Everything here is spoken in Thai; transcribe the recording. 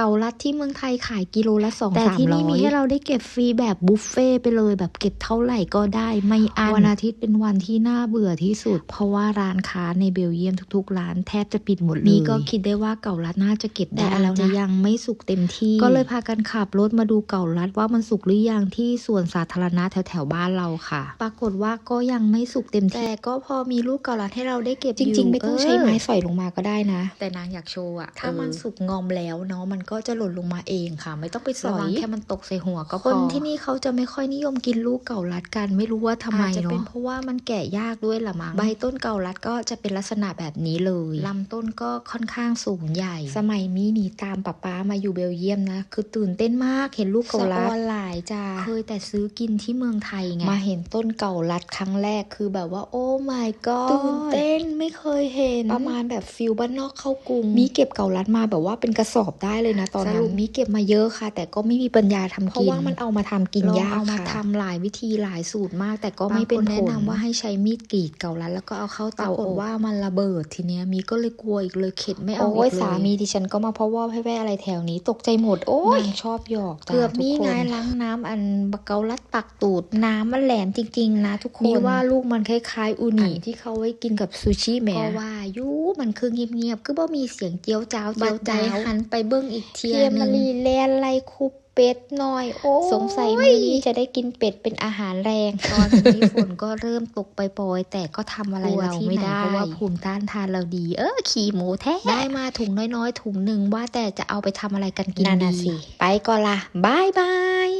เกาลัดที่เมืองไทยขายกิโลละสองแต่สามที่นี่ร้อยมีให้เราได้เก็บฟรีแบบบุฟเฟ่ต์ไปเลยแบบเก็บเท่าไหร่ก็ได้ไม่อั้นวันอาทิตย์เป็นวันที่น่าเบื่อที่สุด เพราะว่าร้านค้าในเบลเยียมทุกๆ ร้านแทบจะปิดหมดเลยนี่ก็คิดได้ว่าเกาลัดน่าจะเก็บแต่ได้อาจแล้วจะนะยังไม่สุกเต็มที่ ก็เลยพากันขับรถมาดูเก่าลัดว่ามันสุกหรือยังที่ส่วนสาธารณะแถวๆบ้านเราค่ะ ปรากฏว่าก็ยังไม่สุกเต็มที่แต่ก็พอมีลูกเกาลัดให้เราได้เก็บจริง ๆ ไม่ต้องใช้ไม้เสอยลงมาก็ได้นะ แต่นางอยากโชว์อะถ้ามันเออสุกงอมแล้วเนาะมันก็จะหล่นลงมาเองค่ะ ไม่ต้องไปสระอวัยงแค่มันตกใส่หัวก็พคอนที่นี่เขาจะไม่ค่อยนิยมกินลูกเก่าลัดกันไม่รู้ว่าทำไมอาจจะเนาะเป็นเพราะว่ามันแก่ยากด้วยละมั้งใบต้นเก่าลัดก็จะเป็นลักษณะแบบนี้เลยลำต้นก็ค่อนข้างสูงใหญ่ สมัยนี้หนีตามป้าป้ามาอยู่เบลเยียมนะ คือตื่นเต้นมากเห็นลูกเก่าลัดสะออนหลายจ้าเคยแต่ซื้อกินที่เมืองไทยไงมามาเห็นต้นเก่าลัดครั้งแรกคือแบบว่าโอ้ my god ตื่นเต้นไม่เคยเห็น ประมาณแบบฟิลบ้านนอกเข้ากรุงมีเก็บเก่าลัดมาแบบว่าเป็นกระสอบได้เลยนะตอนนั้นสรุปมีเก็บมาเยอะค่ะ แต่ก็ไม่มีปัญญาทำกินเพราะว่ามันเอามาทำกินลองยากเอามาค่ะทำหลายวิธีหลายสูตรมาก แต่ก็ไม่เป็นบางคนผลแนะนำว่าให้ใช้มีดกรีดเก่าลัดแล้วก็เอาเข้าเตาปรากฏอบว่ามันระเบิดทีเนี้ยมีก็เลยกลัวอีกเลยเข็ดไม่เอาโอ้ยกเลยสามีดิฉันก็มาเพราะว่าให้แว่อะไรแถวนี้ตกใจหมดโอ้ยนางชอบหยอกจ้าเกือบทุมีคไงล้างน้ำอันบะเกาลัดปักตูดน้ำมันแหลมจริง ๆ นะ ทุกคนมีว่าลูกมันคล้ายๆอูนิที่เขาไว้กินกับซูชิแหมก็ว่าอยู่มันคือเงียบๆคือบ่มีเสียงเจียวจ้าวบัเจียดวใจจ้าวหันไปเบิ้งอีกเทีเทียยหมนึมางรีแลนไลคูเป็ดหน่อย โอ้สงสัยมื้อนี้จะได้กินเป็ดเป็นอาหารแรง ตอนนี้ฝนก็เริ่มตกไปปอยๆแต่ก็ทำอะไรกลัวเราที่ไม่ไหนได้เพราะว่าภูภูมิต้านทานเราดี เออ ขี่หมูแท้ ได้มาถุงน้อยๆ ถุงหนึ่งว่าแต่จะเอาไปทำอะไรกันกินนั่นน่ะดีสิไปก่อนละบายบาย